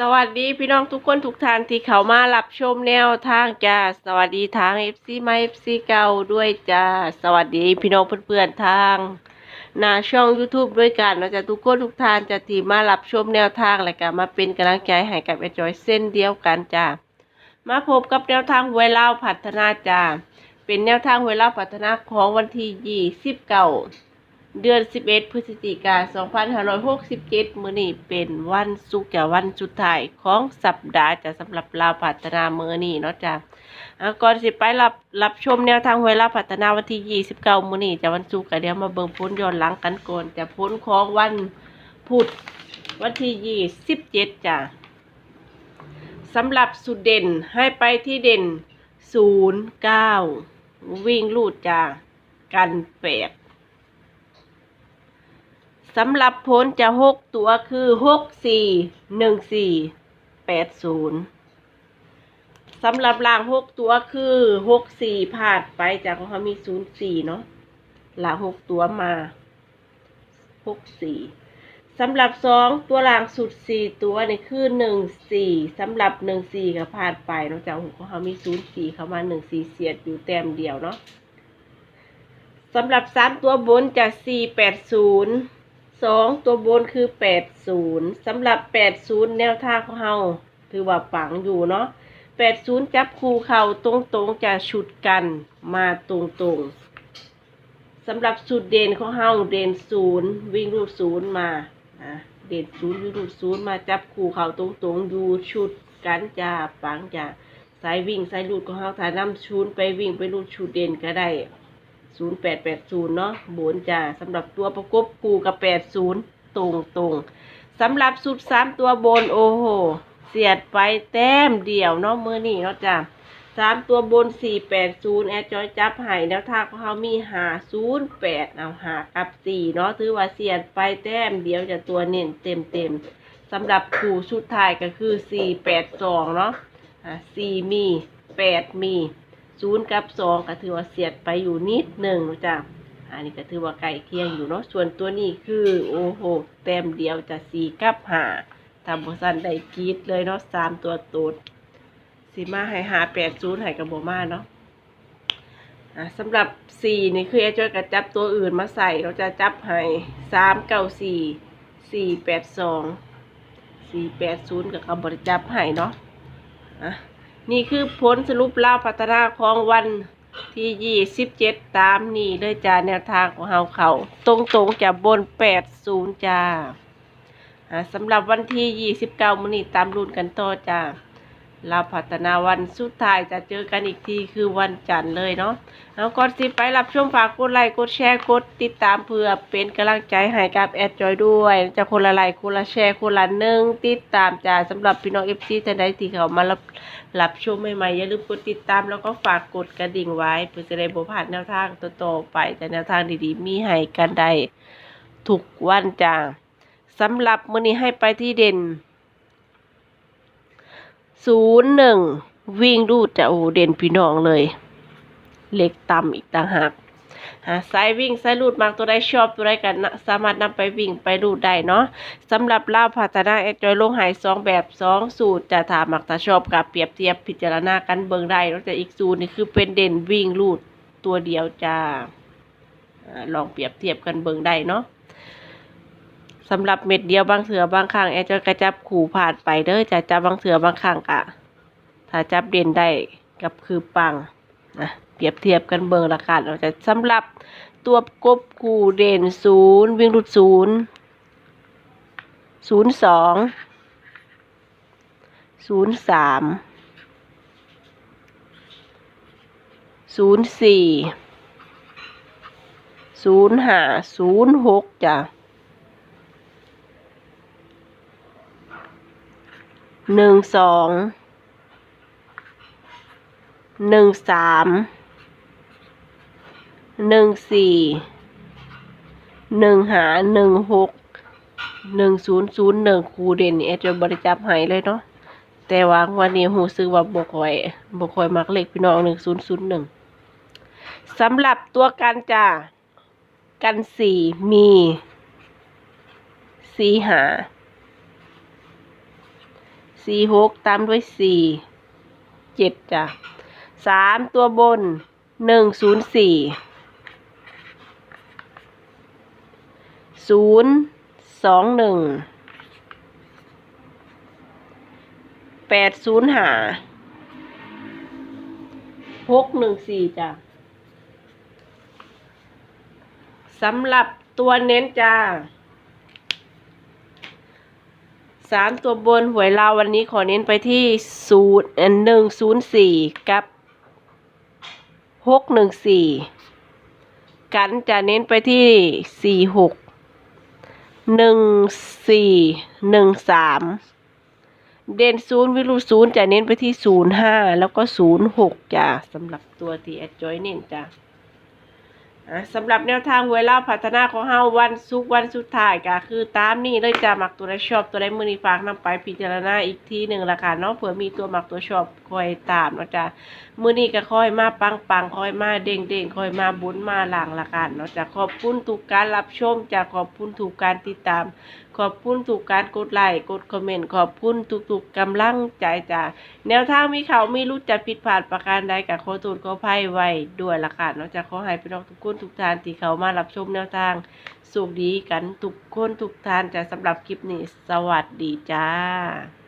สวัสดีพี่น้องทุกคนทุกท่านที่เขามารับชมแนวทางจ้าสวัสดีทาง FC มา FC เก่าด้วยจ้าสวัสดีพี่น้องเพื่อนๆทางหน้าช่อง YouTube ด้วยกันเราจะทุกคนทุกท่านจะที่มารับชมแนวทางและก็มาเป็นกำลังใจให้กับไอจอยเส้นเดียวกันจ้ามาพบกับแนวทางหวยเล่าพัฒนาจ้าเป็นแนวทางหวยเล่าพัฒนาของวันที่29เก่า เดือน 11 พฤศจิกายน2567 มื้อนี้เป็นวันศุกร์จ้ะวันสุดท้ายของสัปดาห์จะสำหรับลาวพัฒนามื้อนี้เนาะจ้ะอะก่อนสิไปรับรับชมแนวทางหวยลาวพัฒนาวันที่ 29 มื้อนี้จะวันศุกร์ก็เดี๋ยวมาเบิ่งผลย้อนหลังกันก่อนจะผลของวันพุธวันที่ 27 จ้ะสำหรับสุดเด่นให้ไปที่เด่น 0 9 วิ่งลูดจ้ะกันแปด สำหรับผลจะหกตัวคือหกสี่หนึ่งสี่แปดศูนย์สำหรับล่างหกตัวคือหกสี่พลาดไปจากของเขามีศูนย์สี่เนาะล่างหกตัวมาหกสี่สำหรับสองตัวล่างสุดสี่ตัวนี่คือหนึ่งสี่สำหรับหนึ่งสี่ก็พลาดไปเนาะจากของเขามีศูนย์สี่เข้ามาหนึ่งสี่เสียดอยู่แต้มเดียวเนาะสำหรับสามตัวบนจะสี่แปดศูนย์ สองตัวบนคือแปดศูนย์สำหรับแปดศูนย์แนวทางของเฮาถือว่าปังอยู่เนาะแปดศูนย์จับคู่เข่าตรงๆจะชุดกันมาตรงๆสำหรับสุดเด่นของเฮาเด่นศูนย์วิ่งรูดศูนย์มาเด่นศูนย์วิ่งรูดศูนย์มาจับคู่เข่าตรงๆอยู่ชุดกันจะปังจะสายวิ่งสายรูดของเฮาถ้านำชุนไปวิ่งไปรูดชุดเด่นก็ได้ ศูนย์แปดแปดศูนย์เนาะบนจ้าสำหรับตัวประกบคู่กับแปดศูนย์ตรงตรงๆสำหรับสุดสามตัวบนโอ้โห เสียดไปแต้มเดียวเนาะมือนี่เนาะจ้าสามตัวบนสี่แปดศูนย์แอดจอยจับไห้แล้วทางของเขามีหาศูนย์แปดเอาหากับสี่เนาะถือว่าเสียดไปแต้มเดียวจะตัวเน้นเต็มเต็มๆสำหรับคู่ชุดท้ายก็คือสี่แปดสองเนาะอะสี่มีแปดมี ศูนย์กับสองก็ถือว่าเสียดไปอยู่นิดหนึ่งจ้ะอันนี้ก็ถือว่าใกล้เคียงอยู่เนาะส่วนตัวนี้คือโอ้โหแต้มเดียวจะสี่กับหาทำบสันได้กีดเลยเนาะสามตัวตูดสีมาให้หาแปดศูนย์ให้กับโบมาเนาะอะสำหรับสี่นี่คือไอ้จอยกับจับตัวอื่นมาใส่เราจะจับให้สามเก้าสี่สี่แปดสองสี่แปดศูนย์กับคำบริจับให้เนาะอะ นี่คือผลสรุปล่าวพัฒนาของวันที่ยี่สิบเจ็ดตามนี่เลยจ้าแนวทางของเฮาเขาตรงตรงๆจากบนแปดศูนย์จ้าอ่าสำหรับวันที่ยี่สิบเก้ามื้อนี้ตามรุ่นกันต่อจ้า ลาพัฒนาวันสุดท้ายจะเจอกันอีกทีคือวันจันทร์เลยเนาะแล้วก่อนสิไปรับชมฝากกดไลค์กดแชร์กดติดตามเพื่อเป็นกำลังใจให้กับแอดจอยด้วยจะคนละไลค์คนละแชร์คนละหนึ่งติดตามจ้าสำหรับพี่น้องเอฟซีท่านใดที่เขามารับรับชมใหม่ๆอย่าลืมกดติดตามแล้วก็ฝากกดกระดิ่งไว้เพื่อจะได้บ่พลาดแนวทางต่อๆไปแต่แนวทางดีๆ มีให้กันได้ทุกวันจ้าสำหรับมื้อนี้ให้ไปที่เด่น ศูนย์หนึ่งวิ่งรูดจะโอ้เด่นพี่น้องเลย เล็กต่ำอีกต่างหากหาสายวิ่งสายรูดมากตัวใดชอบตัวใดกันนะสามารถนำไปวิ่งไปรูดได้เนาะสำหรับล่าวพัฒนาแอจอยลงหายสองแบบสองสูตรจะถามมักถ้าชอบกับเปรียบเทียบพิจารณากันเบิ่งได้แล้วแต่อีกสูตรนี่คือเป็นเด่นวิ่งลูดตัวเดียวจ้าลองเปรียบเทียบกันเบิ่งได้เนาะ สำหรับเม็ดเดียวบางเสือบางครั้งแอดจอยกระจับขู่ผ่านไปเด้อจะจับบางเสือบางครั้งกะ ถ้าจับเด่นได้กับคือปังนะเปรียบเทียบกันเบิ่งละกันเราจะสำหรับตัวกบคู่เด่นศูนย์วิ่งลูดศูนย์ศูนย์สองศูนย์สามศูนย์สี่ศูนย์ห้าศูนย์หกจ้ะ หนึ่งสองหนึ่งสามหนึ่งสี่หนึ่งหาหนึ่งหกหนึ่งศูนย์ศูนย์หนึ่งครูเด่นนี่แอจะบริจาคให้เลยเนาะแต่ว่าวันนี้หูซื้อว่าบกคอยบกคอยมักเลขพี่น้องหนึ่งศูนย์ศูนย์หนึ่งสำหรับตัวกันจ้ากันสี่มีสี่หา สี่หกตามด้วยสี่เจ็ดจ้ะสามตัวบนหนึ่งศูนย์สี่ศูนย์สองหนึ่งแปดศูนย์หาหกหนึ่งสี่จ้ะสำหรับตัวเน้นจ้า สามตัวบนหวยเราววันนี้ขอเน้นไปที่ศูนย์หนึ่งศูนย์สี่กับหกหนึ่งสี่กันจะเน้นไปที่สี่หกหนึ่งสี่หนึ่งสามเด่นศูนย์วิรุศูนย์จะเน้นไปที่ศูนย์ห้าแล้วก็ศูนย์หกจ้ะสำหรับตัวที่แอดจอยเน้นจ้ะ สำหรับแนวทางเวยเล่าพัฒนาของเฮาวันสุกวันสุดท้ายก็คือตามนี้เลยจะมักตัวใดชอบตัวใดมือนี้ฝากนำไปพิจารณาอีกทีหนึ่งละค่ะเนาะเผื่อมีตัวหมักตัวชอบคอยตามเนาะจ้ะมือนี้ก็คอยมาปังปังคอยมาเด้งเด้งคอยมาบุญมาหลังละกันเนาะจ้ะขอบคุณทุกการรับชมจ้ะขอบคุณทุกการติดตาม ขอบคุณทุกการกดไลค์กดคอมเมนต์ขอบคุณทุกๆกำลังใจจ้าแนวทางมีเขาไม่รู้จะผิดพลาดประการใดกับขอตูนขอไพ่ไว้ด้วยละค่ะนอกจากขอให้พี่น้องทุกคนทุกทานที่เขามารับชมแนวทางสุขดีกันทุกคนทุกทานจะสำหรับคลิปนี้สวัสดีจ้า